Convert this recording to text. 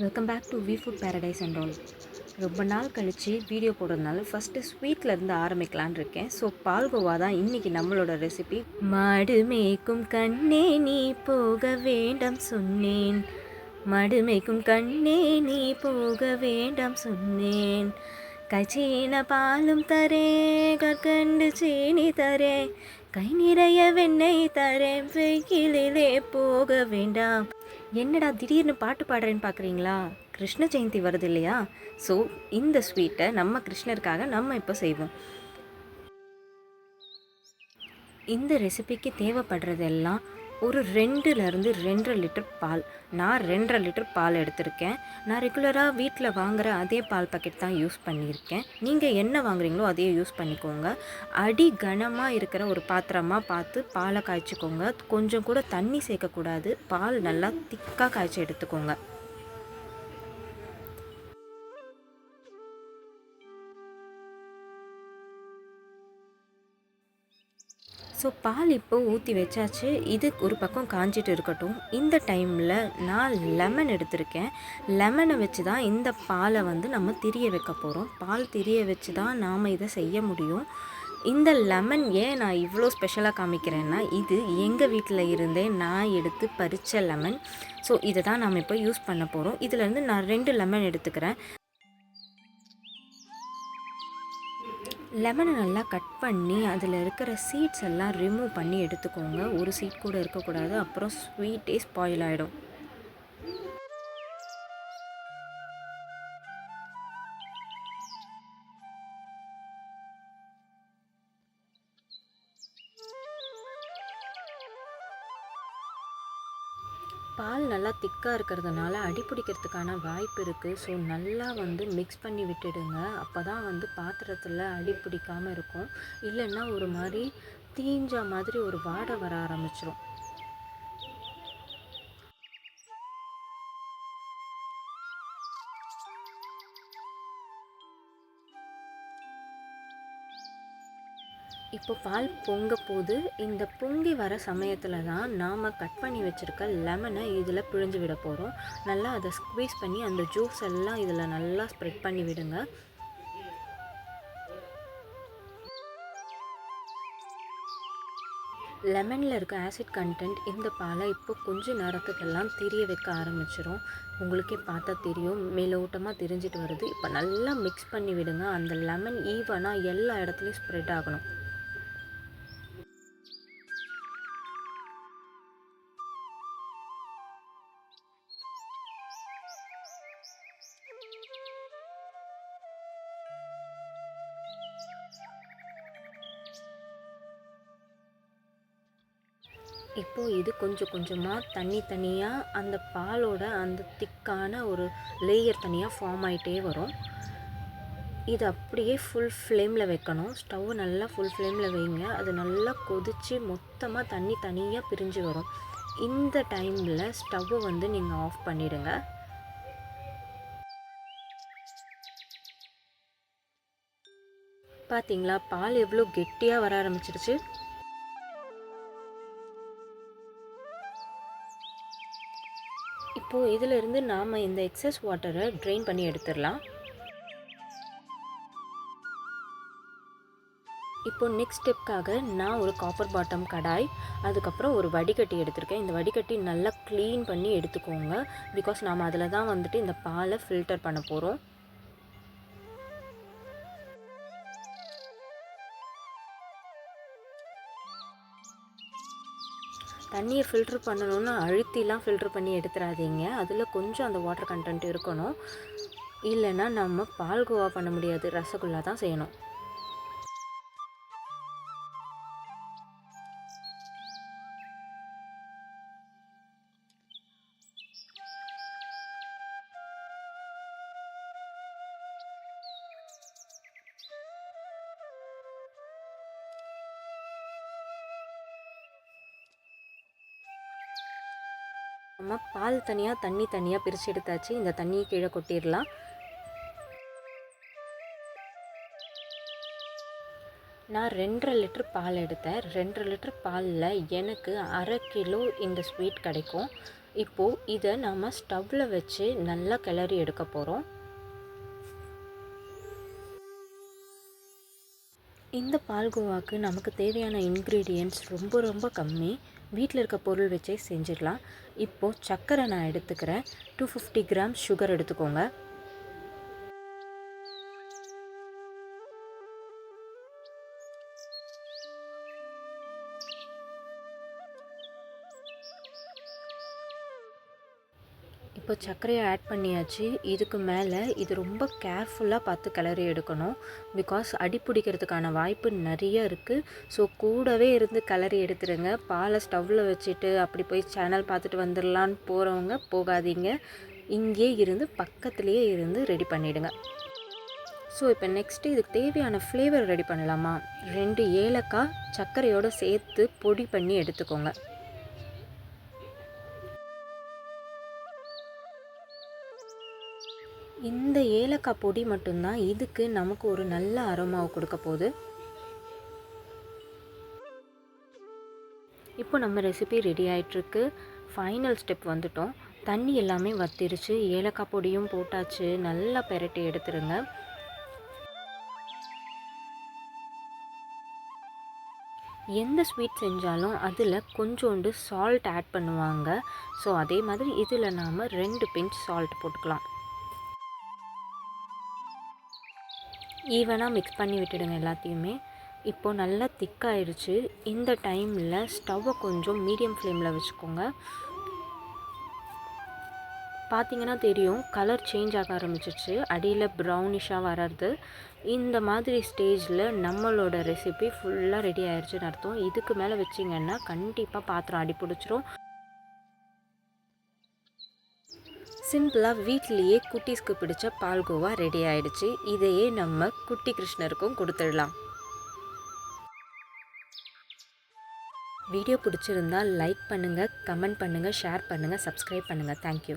Welcome back to V food paradise and all ரொம்ப நாள் கழித்து வீடியோ போடுறதுனால ஃபஸ்ட்டு ஸ்வீட்லேருந்து ஆரம்பிக்கலான் ஆரம்பிக்கலான்னு இருக்கேன். ஸோ பால்கோவா தான் இன்றைக்கி நம்மளோட ரெசிபி மாடு மேய்க்கும் கண்ணே நீ போக வேண்டாம் சொன்னேன். மாடு மேய்க்கும் கண்ணே நீ போக வேண்டாம் சொன்னேன். கச்சீன பாலும் தரே கற்கண்டு சீனி தரே கை நிறைய வெண்ணெய் தரேன் வெயிலிலே போக வேண்டாம். என்னடா திடீர்னு பாட்டு பாடுறேன்னு பார்க்குறீங்களா கிருஷ்ண ஜெயந்தி வருது இல்லையா ஸோ இந்த ஸ்வீட்டை நம்ம கிருஷ்ணருக்காக நம்ம இப்போ செய்வோம். இந்த ரெசிபிக்கு தேவைப்படுறதெல்லாம் ஒரு ரெண்டுலேருந்து ரெண்டரை லிட்டர் பால். நான் ரெண்டரை லிட்டர் பால் எடுத்திருக்கேன். நான் ரெகுலராக வீட்டில் வாங்குகிற அதே பால் பாக்கெட் தான் யூஸ் பண்ணியிருக்கேன். நீங்கள் என்ன வாங்குறீங்களோ அதையே யூஸ் பண்ணிக்கோங்க. அடி கனமாக இருக்கிற ஒரு பாத்திரமாக பார்த்து பாலை காய்ச்சிக்கோங்க. கொஞ்சம் கூட தண்ணி சேர்க்கக்கூடாது. பால் நல்லா திக்காக காய்ச்சி எடுத்துக்கோங்க. ஸோ பால் இப்போ ஊற்றி வச்சாச்சு. இது ஒரு பக்கம் காஞ்சிட்டு இருக்கட்டும். இந்த டைமில் நான் லெமன் எடுத்திருக்கேன். லெமனை வச்சு தான் இந்த பாலை வந்து நம்ம திரிய வைக்க போகிறோம் பால் திரிய வச்சு தான் நாம் இதை செய்ய முடியும். இந்த லெமன் ஏன் நான் இவ்வளோ ஸ்பெஷலாக காமிக்கிறேன்னா இது எங்கள் வீட்டில் இருந்தே நான் எடுத்து பறித்த லெமன். ஸோ இதை தான் நாம் இப்போ யூஸ் பண்ண போகிறோம் இதுலேருந்து நான் ரெண்டு லெமன் எடுத்துக்கிறேன். லெமனை நல்லா கட் பண்ணி அதில் இருக்கிற சீட்ஸ் எல்லாம் ரிமூவ் பண்ணி எடுத்துக்கோங்க. ஒரு சீட் கூட இருக்கக்கூடாது. அப்புறம் ஸ்வீட்டே ஸ்பாயில் ஆகிடும் பால் நல்லா திக்காக இருக்கிறதுனால அடி பிடிக்கிறதுக்கான வாய்ப்பு இருக்குது ஸோ நல்லா வந்து மிக்ஸ் பண்ணி விட்டுடுங்க. அப்போ தான் வந்து பாத்திரத்தில் அடி பிடிக்காமல் இருக்கும். இல்லைன்னா ஒரு மாதிரி தீஞ்ச மாதிரி ஒரு வாடை வர ஆரம்பிச்சிரும். இப்போ பால் பொங்க போது இந்த பொங்கி வர சமயத்தில் தான் நாம் கட் பண்ணி வச்சுருக்க லெமனை இதில் பிழிஞ்சு விட போகிறோம் நல்லா அதை ஸ்க்வீஸ் பண்ணி அந்த ஜூஸ் எல்லாம் இதில் நல்லா ஸ்ப்ரெட் பண்ணி விடுங்க. லெமனில் இருக்க ஆசிட் கண்டென்ட் இந்த பாலை இப்போ கொஞ்ச நேரத்துக்கெல்லாம் தெரிய வைக்க ஆரம்பிச்சிடும் உங்களுக்கே பார்த்தா தெரியும் மேலோட்டமாக தெரிஞ்சிட்டு வருது. இப்போ நல்லா மிக்ஸ் பண்ணி விடுங்க. அந்த லெமன் ஈவனாக எல்லா இடத்துலையும் ஸ்ப்ரெட் ஆகணும். இப்போது இது கொஞ்சம் கொஞ்சமாக தண்ணி தனியாக அந்த பாலோட அந்த திக்கான ஒரு லேயர் தனியாக ஃபார்ம் ஆகிட்டே வரும். இது அப்படியே ஃபுல் ஃப்ளேமில் வைக்கணும். ஸ்டவ் நல்லா ஃபுல் ஃப்ளேமில் வைங்க. அது நல்லா கொதித்து மொத்தமாக தண்ணி தனியாக பிரிஞ்சு வரும். இந்த டைமில் ஸ்டவ்வை வந்து நீங்கள் ஆஃப் பண்ணிவிடுங்க பார்த்தீங்களா பால் எவ்வளோ கெட்டியாக வர ஆரம்பிச்சிருச்சு. இப்போது இதிலிருந்து நாம் இந்த எக்ஸஸ் வாட்டரை ட்ரெயின் பண்ணி எடுத்துடலாம். இப்போ நெக்ஸ்ட் ஸ்டெப்க்காக நான் ஒரு காப்பர் பாட்டம் கடாய் அதுக்கப்புறம் ஒரு வடிகட்டி எடுத்திருக்கேன். இந்த வடிகட்டி நல்லா க்ளீன் பண்ணி எடுத்துக்கோங்க. பிகாஸ் நாம் அதில் தான் வந்துட்டு இந்த பாலை ஃபில்டர் பண்ண போகிறோம் தண்ணியை ஃபில்ட்ரு பண்ணணும்னு அழுத்திலாம் ஃபில்ட்ரு பண்ணி எடுத்துடாதீங்க அதில் கொஞ்சம் அந்த வாட்டர் கண்டென்ட் இருக்கணும். இல்லைன்னா நம்ம பால்கோவா பண்ண முடியாது. ரசகுல்லா தான் செய்யணும். நம்ம பால் தனியாக தண்ணி தனியாக பிரித்து எடுத்தாச்சு. இந்த தண்ணியை கீழே கொட்டிடலாம். நான் ரெண்டரை லிட்டர் பால் எடுத்தேன். ரெண்டரை லிட்டர் பாலில் எனக்கு அரை கிலோ இந்த ஸ்வீட் கிடைக்கும். இப்போது இதை நாம் ஸ்டவ்வில் வச்சு நல்லா கிளறி எடுக்க போகிறோம் இந்த பால்கோவாக்கு நமக்கு தேவையான இன்க்ரீடியன்ட்ஸ் ரொம்ப ரொம்ப கம்மி. வீட்டில் இருக்க பொருள் வச்சே செஞ்சிடலாம். இப்போது சர்க்கரை நான் எடுத்துக்கிறேன். டூ ஃபிஃப்டி கிராம் சுகர் எடுத்துக்கோங்க. இப்போ சர்க்கரையை ஆட் பண்ணியாச்சு. இதுக்கு மேலே இது ரொம்ப கேர்ஃபுல்லாக பார்த்து கிளறி எடுக்கணும். பிகாஸ் அடி பிடிக்கிறதுக்கான வாய்ப்பு நிறைய இருக்குது ஸோ கூடவே இருந்து கிளறி எடுத்துருங்க. பாலை ஸ்டவ்வில் வச்சுட்டு அப்படி போய் சேனல் பார்த்துட்டு வந்துடலான்னு போகிறவங்க போகாதீங்க. இங்கே இருந்து பக்கத்துலேயே இருந்து ரெடி பண்ணிவிடுங்க ஸோ இப்போ நெக்ஸ்ட்டு இதுக்கு தேவையான ஃப்ளேவர் ரெடி பண்ணலாமா? ரெண்டு ஏலக்காய் சர்க்கரையோடு சேர்த்து பொடி பண்ணி எடுத்துக்கோங்க. இந்த ஏலக்காய் பொடி மட்டும்தான் இதுக்கு நமக்கு ஒரு நல்ல அரோமாவை கொடுக்க போகுது. இப்போ நம்ம ரெசிபி ரெடி ஆகிட்டுருக்கு ஃபைனல் ஸ்டெப் வந்துட்டோம். தண்ணி எல்லாமே வத்திருச்சு. ஏலக்காய் பொடியும் போட்டாச்சு. நல்லா பெரட்டி எடுத்துருங்க. எந்த ஸ்வீட் செஞ்சாலும் அதில் கொஞ்சோண்டு சால்ட் ஆட் பண்ணுவாங்க. ஸோ அதே மாதிரி இதில் நாம் ரெண்டு பிஞ்ச் சால்ட் போட்டுக்கலாம். ஈவனாக மிக்ஸ் பண்ணி விட்டுடுங்க எல்லாத்தையுமே. இப்போது நல்லா திக்காயிடுச்சு. இந்த டைமில் ஸ்டவ்வை கொஞ்சம் மீடியம் ஃப்ளேமில் வச்சுக்கோங்க. பார்த்தீங்கன்னா தெரியும் கலர் சேஞ்ச் ஆக ஆரம்பிச்சிச்சு அடியில் ப்ரௌனிஷாக வர்றது. இந்த மாதிரி ஸ்டேஜில் நம்மளோட ரெசிபி ஃபுல்லாக ரெடி ஆயிடுச்சுன்னு அர்த்தம். இதுக்கு மேலே வச்சிங்கன்னா கண்டிப்பாக பாத்திரம் அடி பிடிச்சிரும் சிம்பிளாக வீட்லேயே குட்டீஸ்க்கு பிடிச்ச பால்கோவா ரெடி ஆயிடுச்சு. இதையே நம்ம குட்டி கிருஷ்ணருக்கும் கொடுத்துடலாம். வீடியோ பிடிச்சிருந்தா லைக் பண்ணுங்கள் கமெண்ட் பண்ணுங்கள் ஷேர் பண்ணுங்கள் சப்ஸ்கிரைப் பண்ணுங்கள் தேங்க்யூ